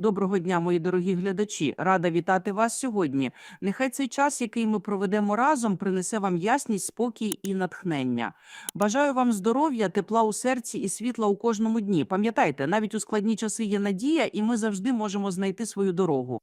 Доброго дня, мої дорогі глядачі. Рада вітати вас сьогодні. Нехай цей час, який ми проведемо разом, принесе вам ясність, спокій і натхнення. Бажаю вам здоров'я, тепла у серці і світла у кожному дні. Пам'ятайте, навіть у складні часи є надія, і ми завжди можемо знайти свою дорогу.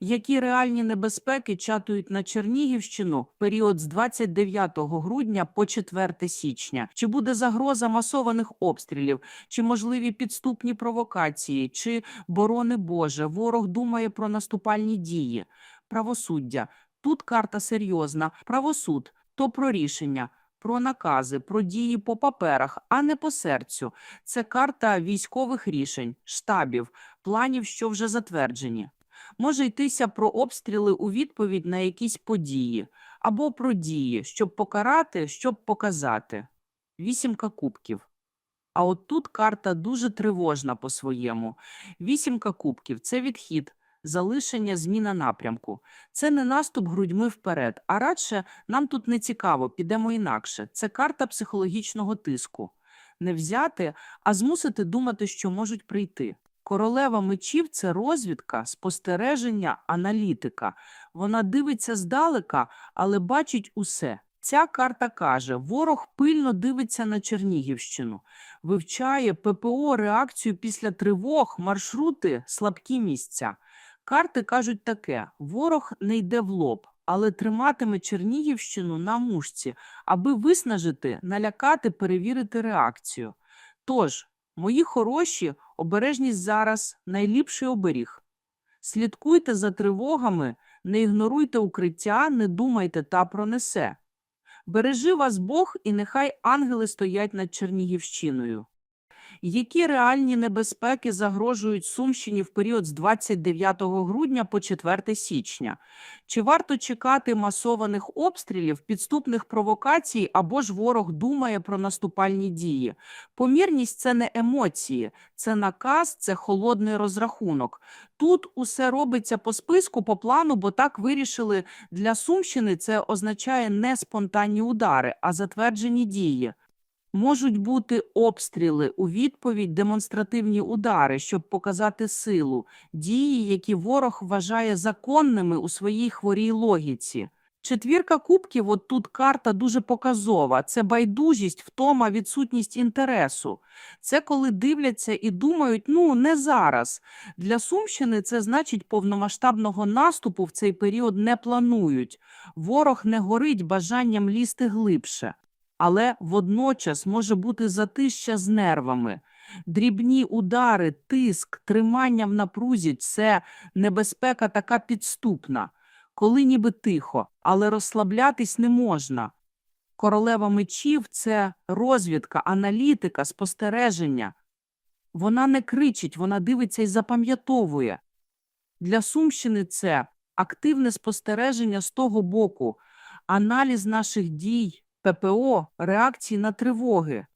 Які реальні небезпеки чатують на Чернігівщину в період з 29 грудня по 4 січня? Чи буде загроза масованих обстрілів, чи можливі підступні провокації, чи борони Боже, ворог думає про наступальні дії, правосуддя. Тут карта серйозна. Правосуд то про рішення, про накази, про дії по паперах, а не по серцю. Це карта військових рішень, штабів, планів, що вже затверджені. Може йтися про обстріли у відповідь на якісь події, або про дії, щоб покарати, щоб показати. Вісімка кубків. А от тут карта дуже тривожна по-своєму. Вісімка кубків це відхід, залишення, зміна напрямку. Це не наступ грудьми вперед, а радше нам тут не цікаво, підемо інакше. Це карта психологічного тиску. Не взяти, а змусити думати, що можуть прийти. Королева мечів це розвідка, спостереження, аналітика. Вона дивиться здалека, але бачить усе. Ця карта каже: ворог пильно дивиться на Чернігівщину, вивчає ППО реакцію після тривог, маршрути, слабкі місця. Карти кажуть таке: ворог не йде в лоб, але триматиме Чернігівщину на мушці, аби виснажити, налякати, перевірити реакцію. Тож, мої хороші, обережність зараз найліпший оберіг. Слідкуйте за тривогами, не ігноруйте укриття, не думайте та пронесе. Бережи вас Бог, і нехай ангели стоять над Чернігівщиною. Які реальні небезпеки загрожують Сумщині в період з 29 грудня по 4 січня? Чи варто чекати масованих обстрілів, підступних провокацій або ж ворог думає про наступальні дії? Помірність це не емоції, це наказ, це холодний розрахунок. Тут усе робиться по списку, по плану, бо так вирішили для Сумщини. Це означає не спонтанні удари, а затверджені дії. Можуть бути обстріли у відповідь, демонстративні удари, щоб показати силу, дії, які ворог вважає законними у своїй хворій логіці. Четвірка кубків, от тут карта дуже показова. Це байдужість, втома, відсутність інтересу. Це коли дивляться і думають, ну не зараз. Для Сумщини це значить повномасштабного наступу в цей період не планують. Ворог не горить бажанням лізти глибше але водночас може бути затища з нервами. Дрібні удари, тиск, тримання в напрузі це небезпека така підступна, коли ніби тихо, але розслаблятись не можна. Королева мечів це розвідка, аналітика, спостереження. Вона не кричить, вона дивиться і запам'ятовує. Для Сумщини це активне спостереження з того боку, аналіз наших дій, ППО реакції на тривоги,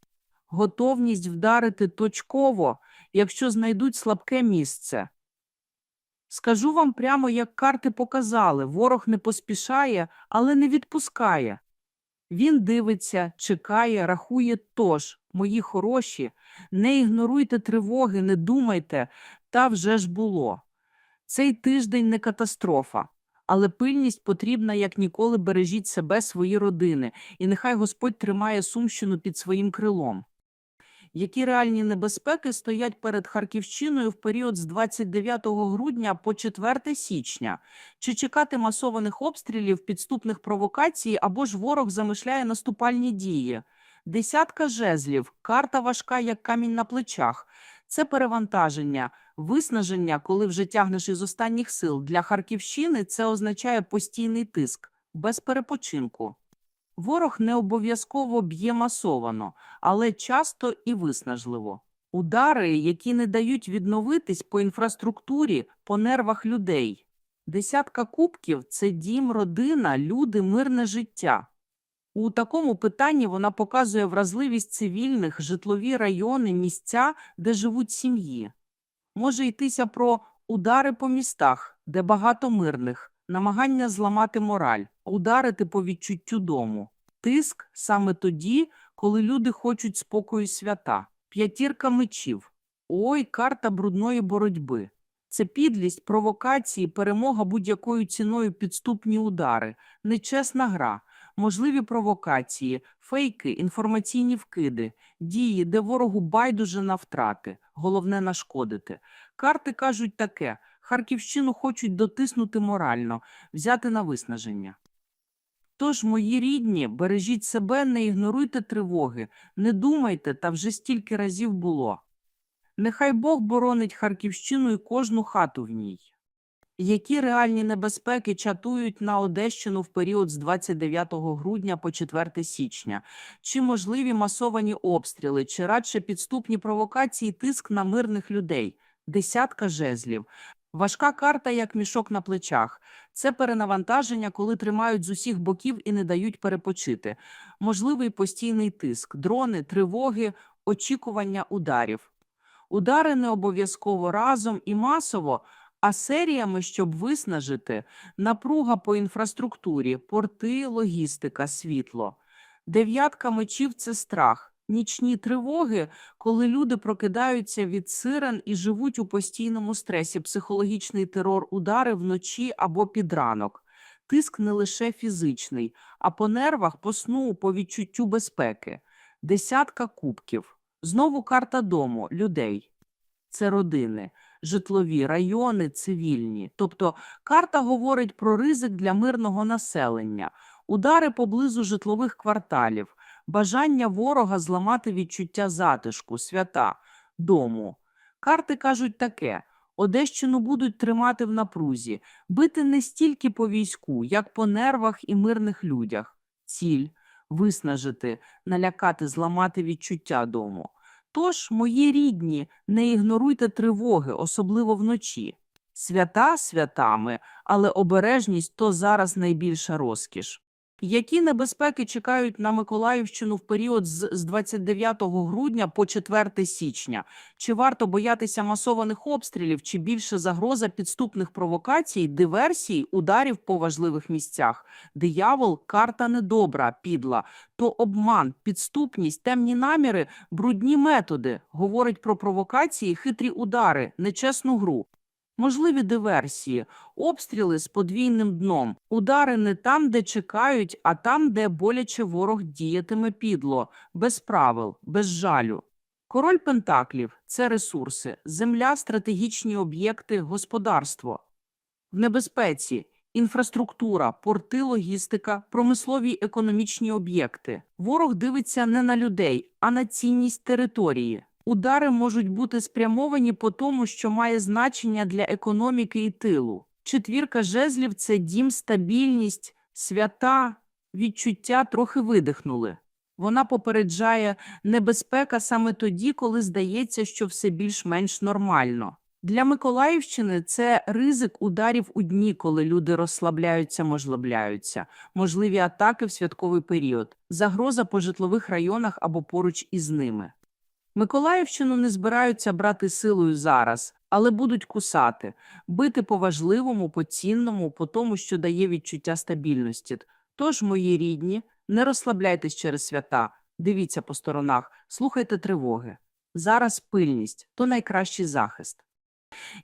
готовність вдарити точково, якщо знайдуть слабке місце. Скажу вам прямо, як карти показали, ворог не поспішає, але не відпускає. Він дивиться, чекає, рахує тож, мої хороші, не ігноруйте тривоги, не думайте, та вже ж було. Цей тиждень не катастрофа але пильність потрібна як ніколи бережіть себе, свої родини, і нехай Господь тримає Сумщину під своїм крилом. Які реальні небезпеки стоять перед Харківщиною в період з 29 грудня по 4 січня? Чи чекати масованих обстрілів, підступних провокацій або ж ворог замишляє наступальні дії? Десятка жезлів, карта важка, як камінь на плечах. Це перевантаження, виснаження, коли вже тягнеш із останніх сил. Для Харківщини це означає постійний тиск, без перепочинку. Ворог не обов'язково б'є масовано, але часто і виснажливо. Удари, які не дають відновитись по інфраструктурі, по нервах людей. Десятка кубків це дім, родина, люди, мирне життя. У такому питанні вона показує вразливість цивільних, житлові райони, місця, де живуть сім'ї. Може йтися про удари по містах, де багато мирних, намагання зламати мораль, ударити по відчуттю дому, тиск саме тоді, коли люди хочуть спокою свята, п'ятірка мечів. Ой, карта брудної боротьби. Це підлість, провокації, перемога будь-якою ціною, підступні удари, нечесна гра, можливі провокації, фейки, інформаційні вкиди, дії, де ворогу байдуже на втрати, головне нашкодити. Карти кажуть таке: Харківщину хочуть дотиснути морально, взяти на виснаження. Тож, мої рідні, бережіть себе, не ігноруйте тривоги, не думайте, та вже стільки разів було. Нехай Бог боронить Харківщину і кожну хату в ній. Які реальні небезпеки чатують на Одещину в період з 29 грудня по 4 січня? Чи можливі масовані обстріли, чи радше підступні провокації, тиск на мирних людей? Десятка жезлів. Важка карта, як мішок на плечах. Це перенавантаження, коли тримають з усіх боків і не дають перепочити. Можливий постійний тиск, дрони, тривоги, очікування ударів. Удари не обов'язково разом і масово, а серіями, щоб виснажити, напруга по інфраструктурі, порти, логістика, світло. Дев'ятка мечів – це страх. Нічні тривоги, коли люди прокидаються від сирен і живуть у постійному стресі, психологічний терор, удари вночі або під ранок. Тиск не лише фізичний, а по нервах, по сну, по відчуттю безпеки. Десятка кубків. Знову карта дому, людей. Це родини, житлові, райони, цивільні. Тобто карта говорить про ризик для мирного населення, удари поблизу житлових кварталів, бажання ворога зламати відчуття затишку, свята, дому. Карти кажуть таке: Одещину будуть тримати в напрузі, бити не стільки по війську, як по нервах і мирних людях. Ціль виснажити, налякати, зламати відчуття дому. Тож, мої рідні, не ігноруйте тривоги, особливо вночі. Свята святами, але обережність то зараз найбільша розкіш. Які небезпеки чекають на Миколаївщину в період з з 29 грудня по 4 січня? Чи варто боятися масованих обстрілів, чи більше загроза підступних провокацій, диверсій, ударів по важливих місцях? Диявол – карта недобра, підла, то обман, підступність, темні наміри, брудні методи. Говорить про провокації, хитрі удари, нечесну гру. Можливі диверсії, обстріли з подвійним дном, удари не там, де чекають, а там, де боляче ворог діятиме підло, без правил, без жалю. Король Пентаклів – це ресурси, земля, стратегічні об'єкти, господарство. В небезпеці – інфраструктура, порти, логістика, промислові економічні об'єкти. Ворог дивиться не на людей, а на цінність території. Удари можуть бути спрямовані по тому, що має значення для економіки і тилу. Четвірка жезлів – це дім, стабільність, свята, відчуття трохи видихнули. Вона попереджає небезпека саме тоді, коли здається, що все більш-менш нормально. Для Миколаївщини це ризик ударів у дні, коли люди розслабляються, можлобляються, можливі атаки в святковий період, загроза по житлових районах або поруч із ними. Миколаївщину не збираються брати силою зараз, але будуть кусати, бити по важливому, по цінному, по тому, що дає відчуття стабільності. Тож, мої рідні, не розслабляйтесь через свята, дивіться по сторонах, слухайте тривоги. Зараз пильність то найкращий захист.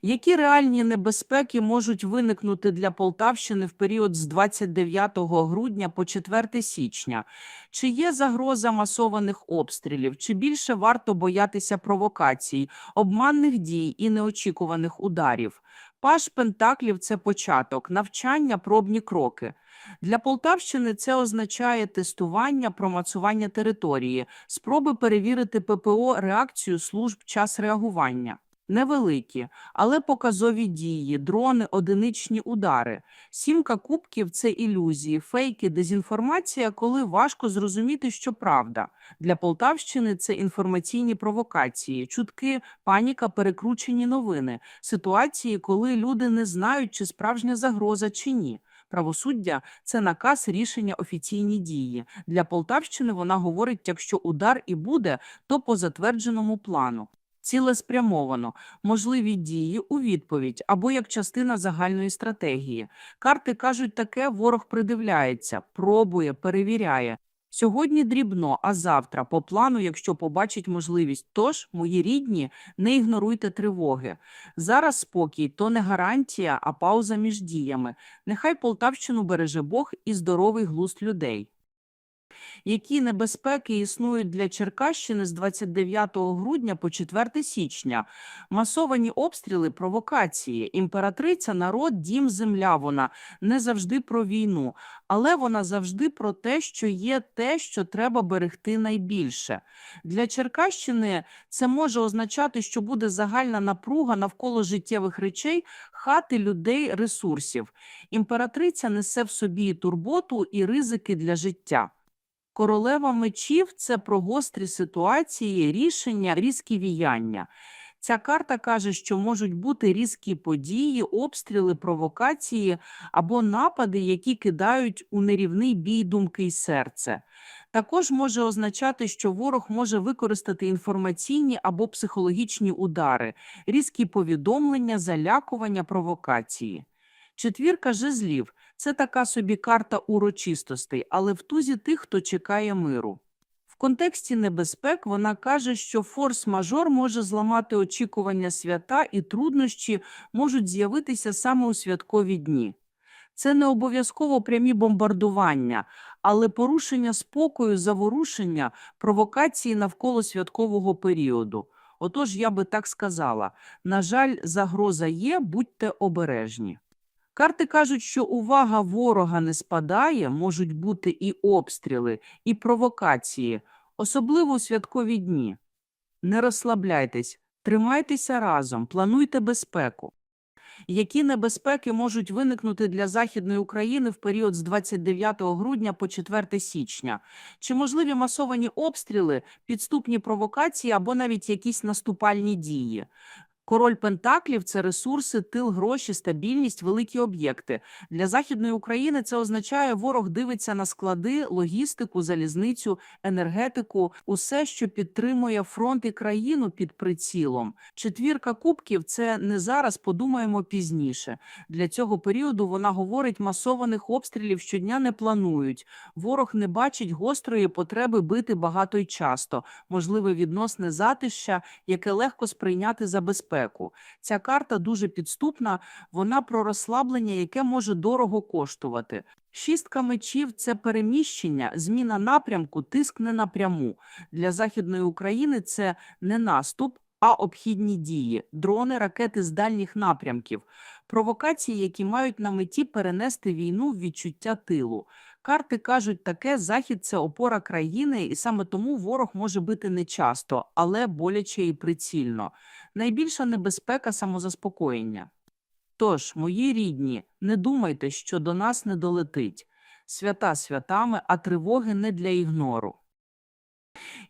Які реальні небезпеки можуть виникнути для Полтавщини в період з 29 грудня по 4 січня? Чи є загроза масованих обстрілів, чи більше варто боятися провокацій, обманних дій і неочікуваних ударів? Паш Пентаклів – це початок, навчання, пробні кроки. Для Полтавщини це означає тестування, промацування території, спроби перевірити ППО реакцію служб час реагування. Невеликі, але показові дії, дрони, одиничні удари. Сімка кубків – це ілюзії, фейки, дезінформація, коли важко зрозуміти, що правда. Для Полтавщини це інформаційні провокації, чутки, паніка, перекручені новини, ситуації, коли люди не знають, чи справжня загроза, чи ні. Правосуддя – це наказ, рішення, офіційні дії. Для Полтавщини вона говорить, якщо удар і буде, то по затвердженому плану. Цілеспрямовано, можливі дії у відповідь або як частина загальної стратегії. Карти кажуть таке, ворог придивляється, пробує, перевіряє. Сьогодні дрібно, а завтра по плану, якщо побачить можливість. Тож, мої рідні, не ігноруйте тривоги. Зараз спокій то не гарантія, а пауза між діями. Нехай Полтавщину береже Бог і здоровий глузд людей. Які небезпеки існують для Черкащини з 29 грудня по 4 січня? Масовані обстріли, провокації. Імператриця, народ, дім, земля. Вона не завжди про війну, але вона завжди про те, що є те, що треба берегти найбільше. Для Черкащини це може означати, що буде загальна напруга навколо життєвих речей, хати, людей, ресурсів. Імператриця несе в собі турботу, і ризики для життя. Королева мечів це про гострі ситуації, рішення, різкі віяння. Ця карта каже, що можуть бути різкі події, обстріли, провокації або напади, які кидають у нерівний бій думки й серце. Також може означати, що ворог може використати інформаційні або психологічні удари, різкі повідомлення, залякування, провокації. Четвірка жезлів це така собі карта урочистостей, але в тузі тих, хто чекає миру. В контексті небезпек вона каже, що форс-мажор може зламати очікування свята і труднощі можуть з'явитися саме у святкові дні. Це не обов'язково прямі бомбардування, але порушення спокою, заворушення, провокації навколо святкового періоду. Отож, я би так сказала, на жаль, загроза є, будьте обережні. Карти кажуть, що увага ворога не спадає, можуть бути і обстріли, і провокації, особливо у святкові дні. Не розслабляйтесь, тримайтеся разом, плануйте безпеку. Які небезпеки можуть виникнути для Західної України в період з 29 грудня по 4 січня? Чи можливі масовані обстріли, підступні провокації або навіть якісь наступальні дії? Король Пентаклів це ресурси, тил, гроші, стабільність, великі об'єкти. Для Західної України це означає, ворог дивиться на склади, логістику, залізницю, енергетику, усе, що підтримує фронт і країну під прицілом. Четвірка кубків це не зараз, подумаємо пізніше. Для цього періоду вона говорить, масованих обстрілів щодня не планують. Ворог не бачить гострої потреби бити багато й часто, можливе відносне затища, яке легко сприйняти за безпеку. Ця карта дуже підступна, вона про розслаблення, яке може дорого коштувати. Шістка мечів це переміщення, зміна напрямку, тиск не напряму. Для Західної України це не наступ, а обхідні дії, дрони, ракети з дальніх напрямків, провокації, які мають на меті перенести війну в відчуття тилу. Карти кажуть таке, Захід – це опора країни, і саме тому ворог може бити не часто, але боляче і прицільно. Найбільша небезпека – самозаспокоєння. Тож, мої рідні, не думайте, що до нас не долетить. Свята святами, а тривоги не для ігнору.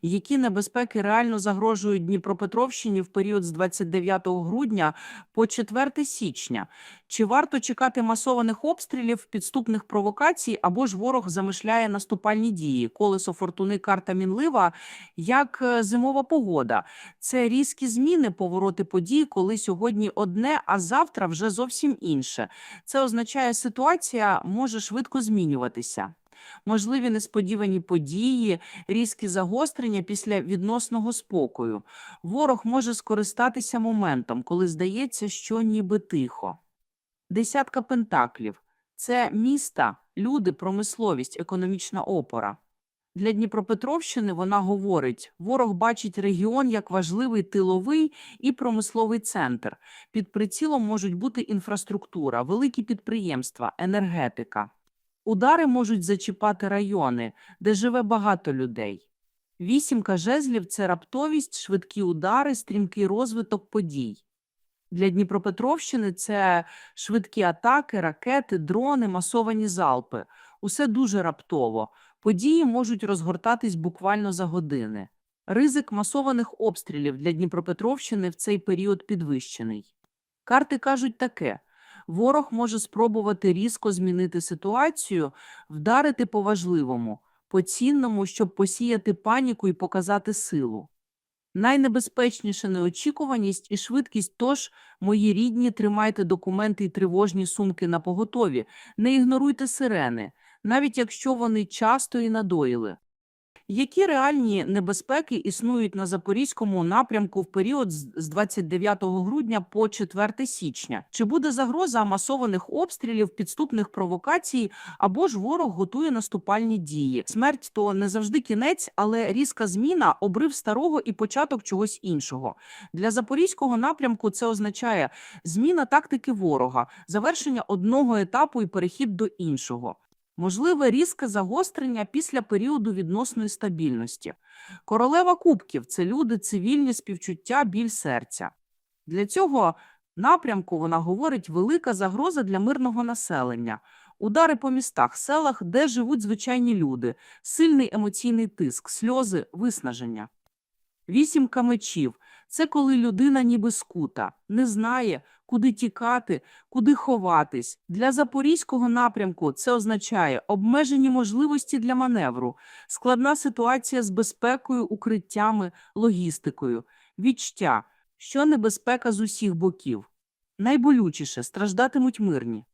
Які небезпеки реально загрожують Дніпропетровщині в період з 29 грудня по 4 січня? Чи варто чекати масованих обстрілів, підступних провокацій, або ж ворог замишляє наступальні дії? Колесо фортуни, карта мінлива, як е, зимова погода. Це різкі зміни, повороти подій, коли сьогодні одне, а завтра вже зовсім інше. Це означає, ситуація може швидко змінюватися. Можливі несподівані події, різкі загострення після відносного спокою. Ворог може скористатися моментом, коли здається, що ніби тихо. Десятка пентаклів – це міста, люди, промисловість, економічна опора. Для Дніпропетровщини вона говорить, ворог бачить регіон як важливий тиловий і промисловий центр. Під прицілом можуть бути інфраструктура, великі підприємства, енергетика. Удари можуть зачіпати райони, де живе багато людей. Вісімка жезлів – це раптовість, швидкі удари, стрімкий розвиток подій. Для Дніпропетровщини це швидкі атаки, ракети, дрони, масовані залпи. Усе дуже раптово. Події можуть розгортатись буквально за години. Ризик масованих обстрілів для Дніпропетровщини в цей період підвищений. Карти кажуть таке. Ворог може спробувати різко змінити ситуацію, вдарити по важливому, по цінному, щоб посіяти паніку і показати силу. Найнебезпечніше неочікуваність і швидкість, тож, мої рідні, тримайте документи і тривожні сумки на поготові, не ігноруйте сирени, навіть якщо вони часто і надоїли. Які реальні небезпеки існують на Запорізькому напрямку в період з з 29 грудня по 4 січня? Чи буде загроза масованих обстрілів, підступних провокацій, або ж ворог готує наступальні дії? Смерть то не завжди кінець, але різка зміна, обрив старого і початок чогось іншого. Для Запорізького напрямку це означає зміна тактики ворога, завершення одного етапу і перехід до іншого. Можливе різке загострення після періоду відносної стабільності. Королева кубків це люди, цивільні співчуття, біль серця. Для цього напрямку вона говорить велика загроза для мирного населення. Удари по містах, селах, де живуть звичайні люди, сильний емоційний тиск, сльози, виснаження. Вісімка мечів це коли людина ніби скута, не знає, куди тікати, куди ховатись. Для запорізького напрямку це означає обмежені можливості для маневру, складна ситуація з безпекою, укриттями, логістикою, відчуття, що небезпека з усіх боків. Найболючіше страждатимуть мирні.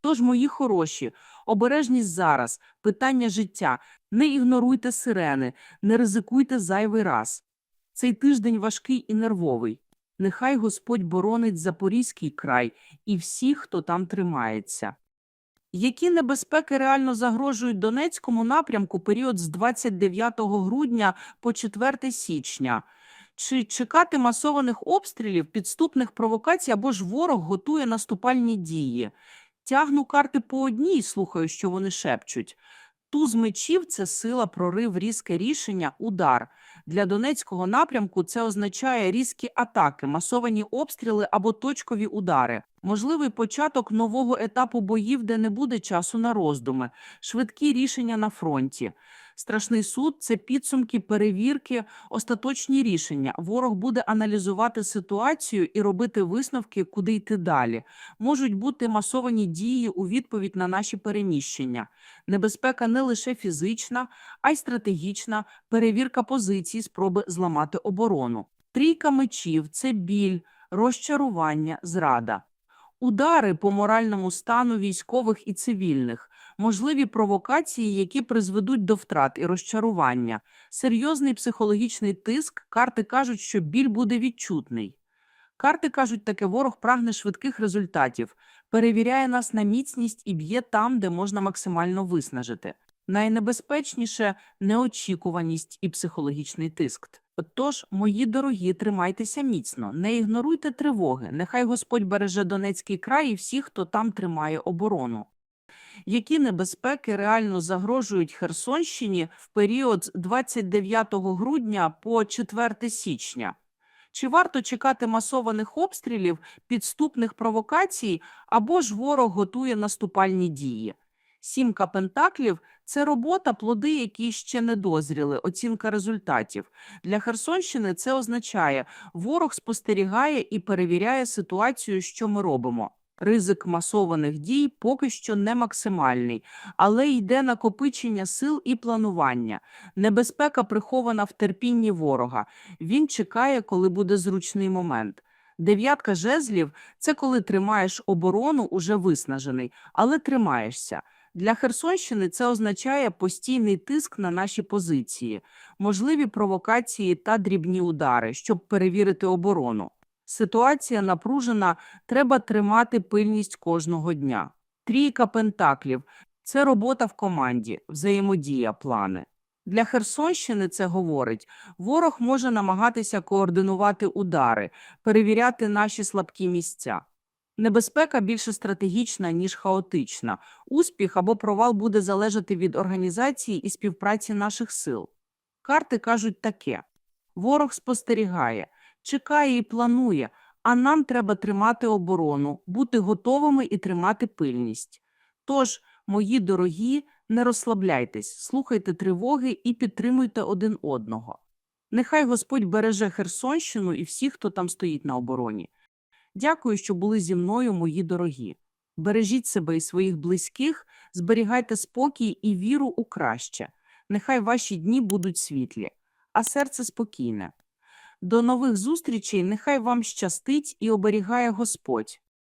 Тож, мої хороші, обережність зараз, питання життя, не ігноруйте сирени, не ризикуйте зайвий раз. Цей тиждень важкий і нервовий. Нехай Господь боронить Запорізький край і всіх, хто там тримається. Які небезпеки реально загрожують Донецькому напрямку період з 29 грудня по 4 січня? Чи чекати масованих обстрілів, підступних провокацій або ж ворог готує наступальні дії? Тягну карти по одній, слухаю, що вони шепчуть. Туз мечів це сила, прорив, різке рішення, удар. Для Донецького напрямку це означає різкі атаки, масовані обстріли або точкові удари. Можливий початок нового етапу боїв, де не буде часу на роздуми, швидкі рішення на фронті. Страшний суд це підсумки, перевірки, остаточні рішення. Ворог буде аналізувати ситуацію і робити висновки, куди йти далі. Можуть бути масовані дії у відповідь на наші переміщення. Небезпека не лише фізична, а й стратегічна, перевірка позицій, спроби зламати оборону. Трійка мечів це біль, розчарування, зрада. Удари по моральному стану військових і цивільних, можливі провокації, які призведуть до втрат і розчарування, серйозний психологічний тиск. Карти кажуть, що біль буде відчутний. Карти кажуть, таке ворог прагне швидких результатів, перевіряє нас на міцність і б'є там, де можна максимально виснажити. Найнебезпечніше неочікуваність і психологічний тиск. Тож, мої дорогі, тримайтеся міцно, не ігноруйте тривоги. Нехай Господь береже Донецький край і всіх, хто там тримає оборону. Які небезпеки реально загрожують Херсонщині в період з 29 грудня по 4 січня? Чи варто чекати масованих обстрілів, підступних провокацій, або ж ворог готує наступальні дії? Сімка пентаклів – це робота, плоди, які ще не дозріли, оцінка результатів. Для Херсонщини це означає, ворог спостерігає і перевіряє ситуацію, що ми робимо. Ризик масованих дій поки що не максимальний, але йде накопичення сил і планування. Небезпека прихована в терпінні ворога. Він чекає, коли буде зручний момент. Дев'ятка жезлів – це коли тримаєш оборону уже виснажений, але тримаєшся. Для Херсонщини це означає постійний тиск на наші позиції, можливі провокації та дрібні удари, щоб перевірити оборону. Ситуація напружена, треба тримати пильність кожного дня. Трійка пентаклів – це робота в команді, взаємодія, плани. Для Херсонщини це говорить, ворог може намагатися координувати удари, перевіряти наші слабкі місця. Небезпека більше стратегічна, ніж хаотична. Успіх або провал буде залежати від організації і співпраці наших сил. Карти кажуть таке: ворог спостерігає, чекає і планує, а нам треба тримати оборону, бути готовими і тримати пильність. Тож, мої дорогі, не розслабляйтесь, слухайте тривоги і підтримуйте один одного. Нехай Господь береже Херсонщину і всіх, хто там стоїть на обороні. Дякую, що були зі мною, мої дорогі. Бережіть себе і своїх близьких, зберігайте спокій і віру у краще. Нехай ваші дні будуть світлі, а серце спокійне. До нових зустрічей, нехай вам щастить і оберігає Господь.